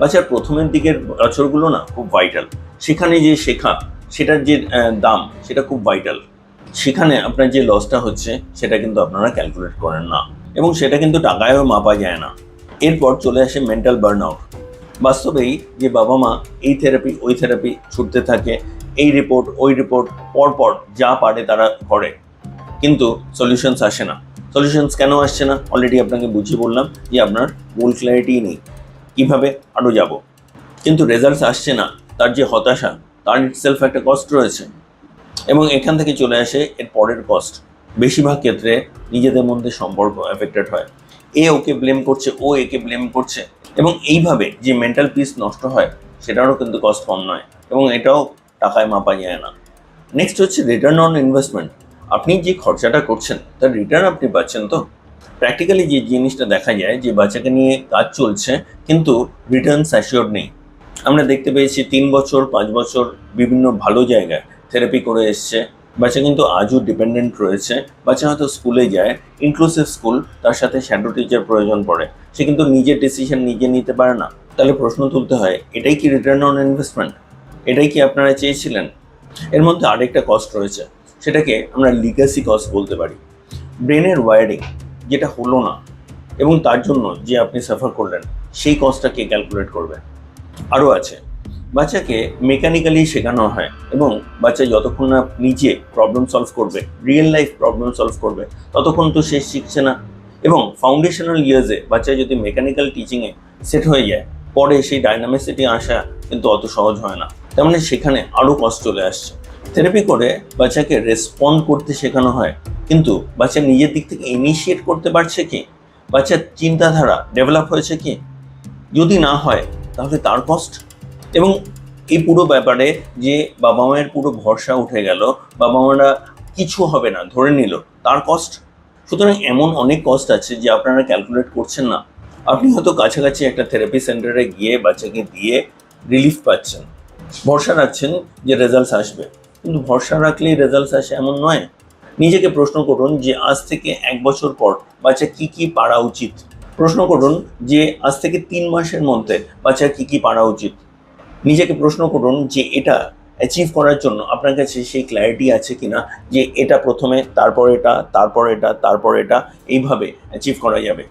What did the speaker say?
বাচ্চার প্রথমের দিকের বছরগুলো না খুব ভাইটাল সেখানে যে শেখা, সেটার যে দাম, সেটা খুব ভাইটাল সেখানে আপনার যে লসটা হচ্ছে, সেটা কিন্তু আপনারা ক্যালকুলেট করেন না। এবং সেটা কিন্তু টাকায়ও মাপা যায় না। এরপর চলে আসে মেন্টাল বার্ন আউট বাস্তবেই যে বাবা মা এই থেরাপি ওই থেরাপি ছুটতে থাকে, এই রিপোর্ট ওই রিপোর্ট পরপর যা পারে তারা করে। কিন্তু সলিউশনস আসে না। সলিউশনস কেন আসছে না? অলরেডি আপনাকে বুঝিয়ে বললাম যে আপনার মূল ক্ল্যারিটি নেই। কীভাবে আরও যাব? কিন্তু রেজাল্টস আসছে না, তার যে হতাশা, তার ইটসেলফ একটা কষ্ট রয়েছে। এবং এখান থেকে চলে আসে এর পরের কস্ট বেশিরভাগ ক্ষেত্রে নিজেদের মধ্যে সম্পর্ক এফেক্টেড হয়। এ ওকে ব্লেম করছে, ও একে ব্লেম করছে। এবং এইভাবে যে মেন্টাল পিস নষ্ট হয়, সেটারও কিন্তু কস্ট কম নয়। এবং এটাও টাকায় মাপা যায় না। নেক্সট হচ্ছে রিটার্ন অন ইনভেস্টমেন্ট আপনি যে খরচাটা করছেন, তার রিটার্ন আপনি পাচ্ছেন তো? প্র্যাকটিক্যালি যে জিনিসটা দেখা যায়, যে বাচ্চাকে নিয়ে কাজ চলছে, কিন্তু রিটার্ন অ্যাসিওর নেই। আমরা দেখতে পেয়েছি তিন বছর, পাঁচ বছর বিভিন্ন ভালো জায়গায় থেরাপি করে এসছে। বাচ্চা কিন্তু আজও ডিপেন্ডেন্ট রয়েছে। বাচ্চা হয়তো স্কুলে যায় ইনক্লুসিভ স্কুল তার সাথে শ্যাডো টিচার প্রয়োজন পড়ে। সে কিন্তু নিজের ডিসিশন নিজে নিতে পারে না। তাহলে প্রশ্ন তুলতে হয়, এটাই কি রিটার্ন অন ইনভেস্টমেন্ট এটাই কি আপনারা চেয়েছিলেন? এর মধ্যে আরেকটা কস্ট রয়েছে। সেটাকে আমরা লিগাসি কস্ট বলতে পারি। ব্রেনের ওয়ারিং যেটা হলো না, এবং তার জন্য যে আপনি সাফার করলেন, সেই কস্টটা কে ক্যালকুলেট করবে? আরও আছে, বাচ্চাকে মেকানিক্যালি শেখানো হয়, এবং বাচ্চা যতক্ষণ না নিজে প্রবলেম সলভ করবে রিয়েল লাইফ প্রবলেম সলভ করবে, ততক্ষণ তো সে শিখছে না। এবং ফাউন্ডেশনাল ইয়ার্সে বাচ্চা যদি মেকানিক্যাল টিচিংয়ে সেট হয়ে যায়, পরে সেই ডাইনামিসিটি আসা কিন্তু অত সহজ হয় না। তার মানে সেখানে আরও কষ্ট চলে আসছে। থেরাপি করে বাচ্চাকে রেসপন্ড করতে শেখানো হয় কিন্তু বাচ্চা নিজের দিক থেকে ইনিশিয়েট করতে পারছে কি? বাচ্চার চিন্তাধারা ডেভেলপ হয়েছে কি? যদি না হয়, তাহলে তার কষ্ট এবং এই পুরো ব্যাপারে যে বাবা মায়ের পুরো ভরসা উঠে গেল, বাবা মারা কিছু হবে না, ধরে নিল, তার কষ্ট সুতরাং এমন অনেক কষ্ট আছে যে আপনারা ক্যালকুলেট করছেন না। আপনি হয়তো কাছাকাছি একটা থেরাপি সেন্টারে গিয়ে বাচ্চাকে দিয়ে রিলিফ পাচ্ছেন। ভরসা রাখছেন যে রেজাল্টস আসবে। কিন্তু ভরসা রাখলেই রেজাল্টস আসে এমন নয়। নিজেকে প্রশ্ন করুন যে আজ থেকে এক বছর পর বাচ্চা কি কি পারা উচিত? প্রশ্ন করুন যে আজ থেকে তিন মাসের মধ্যে বাচ্চা কি কি পারা উচিত? নিজেকে প্রশ্ন করুন যে এটা অ্যাচিভ করার জন্য আপনার কাছে সেই ক্ল্যারিটি আছে কি না যে এটা প্রথমে, তারপর এটা তারপর এটা তারপর এটা, এইভাবে অ্যাচিভ করা যাবে।